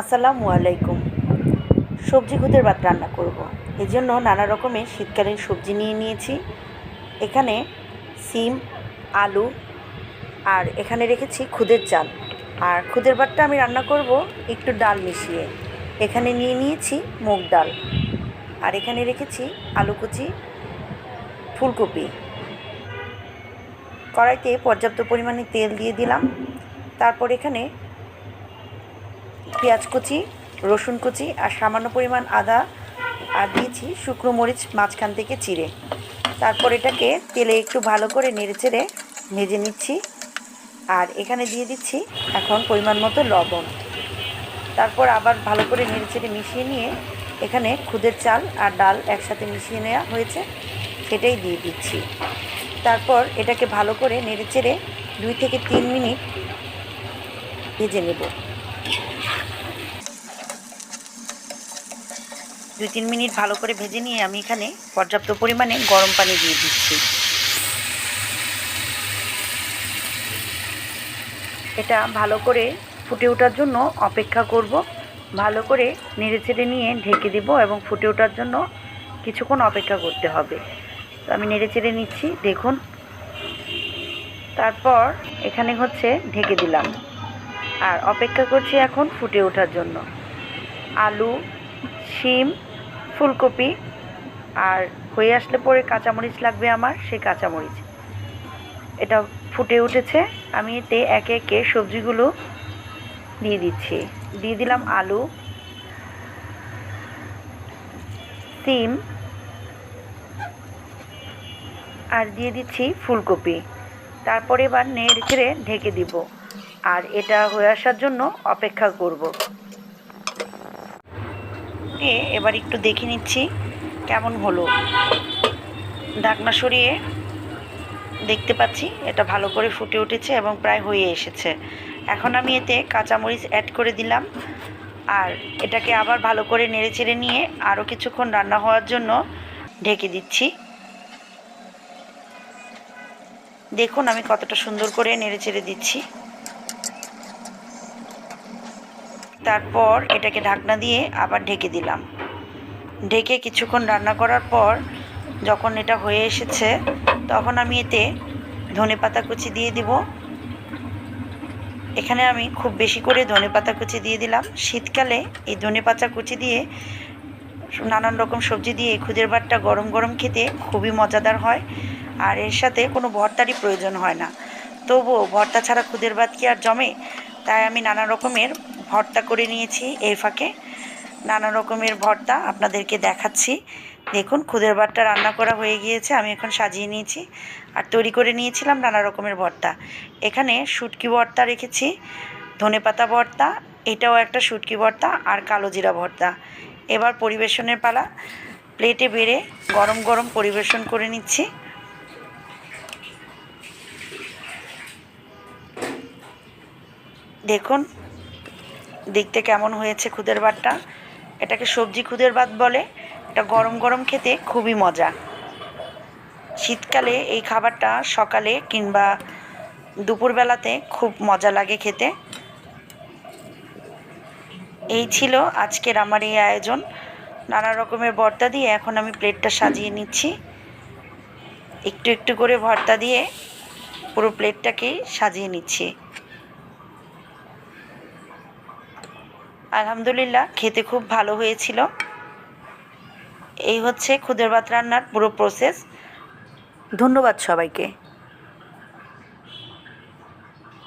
আসসালামু আলাইকুম। সবজি খুদের ভাত রান্না করব। এই জন্য নানা রকমের শীতকালীন সবজি নিয়ে নিয়েছি। এখানে সিম, আলু, আর এখানে রেখেছি খুদের চাল। আর খুদের ভাতটা আমি রান্না করব একটু ডাল মিশিয়ে। এখানে নিয়ে নিয়েছি মুগ ডাল। আর এখানে রেখেছি আলু কুচি, ফুলকপি। কড়াইতে পর্যাপ্ত পরিমাণে তেল দিয়ে দিলাম। তারপর এখানে পেঁয়াজ কুচি, রসুন কুচি আর সামান্য পরিমাণ আদা আর দিয়েছি শুকনো মরিচ মাঝখান থেকে চিড়ে। তারপর এটাকে তেলে একটু ভালো করে নেড়ে চেড়ে ভেজে নিচ্ছি। আর এখানে দিয়ে দিচ্ছি এখন পরিমাণ মতো লবণ। তারপর আবার ভালো করে নেড়ে চেড়ে মিশিয়ে নিয়ে এখানে খুদের চাল আর ডাল একসাথে মিশিয়ে নেওয়া হয়েছে, সেটাই দিয়ে দিচ্ছি। তারপর এটাকে ভালো করে নেড়ে চেড়ে দুই থেকে তিন মিনিট ভেজে নেব। দুই তিন মিনিট ভালো করে ভেজে নিয়ে আমি এখানে পর্যাপ্ত পরিমাণে গরম পানি দিয়ে দিচ্ছি। এটা ভালো করে ফুটে ওঠার জন্য অপেক্ষা করব। ভালো করে নেড়ে ছেড়ে নিয়ে ঢেকে দেব এবং ফুটে ওঠার জন্য কিছুক্ষণ অপেক্ষা করতে হবে। তো আমি নেড়ে চেড়ে নিচ্ছি, দেখুন। তারপর এখানে হচ্ছে ঢেকে দিলাম। আর অপেক্ষা করছি এখন ফুটে ওঠার জন্য। আলু, শিম ফুলকপি আর হয়ে আসলে পরে কাঁচামরিচ লাগবে আমার, সেই কাঁচামরিচ। এটা ফুটে উঠেছে, আমি এতে একে একে সবজিগুলো দিয়ে দিচ্ছি। দিয়ে দিলাম আলু, সিম, আর দিয়ে দিচ্ছি ফুলকপি। তারপরে এবার নেড়ে ছেড়ে ঢেকে দিব। আর এটা হয়ে আসার জন্য অপেক্ষা করব। এ এবার একটু দেখে নিচ্ছি কেমন হলো। ঢাকনা সরিয়ে দেখতে পাচ্ছি এটা ভালো করে ফুটে উঠেছে এবং প্রায় হয়ে এসেছে। এখন আমি এতে কাঁচামরিচ অ্যাড করে দিলাম। আর এটাকে আবার ভালো করে নেড়ে চেড়ে নিয়ে আরও কিছুক্ষণ রান্না হওয়ার জন্য ঢেকে দিচ্ছি। দেখুন আমি কতটা সুন্দর করে নেড়ে চেড়ে দিচ্ছি। তারপর এটাকে ঢাকনা দিয়ে আবার ঢেকে দিলাম। ঢেকে কিছুক্ষণ রান্না করার পর যখন এটা হয়ে এসেছে, তখন আমি এতে ধনে পাতা কুচি দিয়ে দিব। এখানে আমি খুব বেশি করে ধনে পাতা কুচি দিয়ে দিলাম। শীতকালে এই ধনে পাতা কুচি দিয়ে নানান রকম সবজি দিয়ে খুদের ভাতটা গরম গরম খেতে খুবই মজাদার হয়। আর এর সাথে কোনো ভর্তারই প্রয়োজন হয় না। তবুও ভর্তা ছাড়া খুদের ভাত কি আর জমে? তাই আমি নানা রকমের ভর্তা করে নিয়েছি এই ফাঁকে। নানা রকমের ভর্তা আপনাদেরকে দেখাচ্ছি। দেখুন, খুদের ভাতটা রান্না করা হয়ে গিয়েছে, আমি এখন সাজিয়ে নিয়েছি আর তৈরি করে নিয়েছিলাম নানা রকমের ভর্তা। এখানে শুটকি ভর্তা রেখেছি ধনেপাতা ভর্তা, এটাও একটা শুটকি ভর্তা আর কালো জিরা ভর্তা। এবার পরিবেশনের পালা, প্লেটে বেড়ে গরম গরম পরিবেশন করে নিচ্ছি। দেখুন দেখতে কেমন হয়েছে খুদের ভাতটা এটাকে সবজি খুদের ভাত বলে, এটা গরম গরম খেতে খুবই মজা। শীতকালে এই খাবারটা সকালে কিংবা দুপুরবেলাতে খুব মজা লাগে খেতে। এই ছিল আজকের আমার এই আয়োজন। নানা রকমের ভর্তা দিয়ে এখন আমি প্লেটটা সাজিয়ে নিচ্ছি। একটু একটু করে ভর্তা দিয়ে পুরো প্লেটটাকেই সাজিয়ে নিচ্ছি। আলহামদুলিল্লাহ খেতে খুব ভালো হয়েছিল। এই হচ্ছে খুদের ভাত রান্নার পুরো প্রসেস ধন্যবাদ সবাইকে।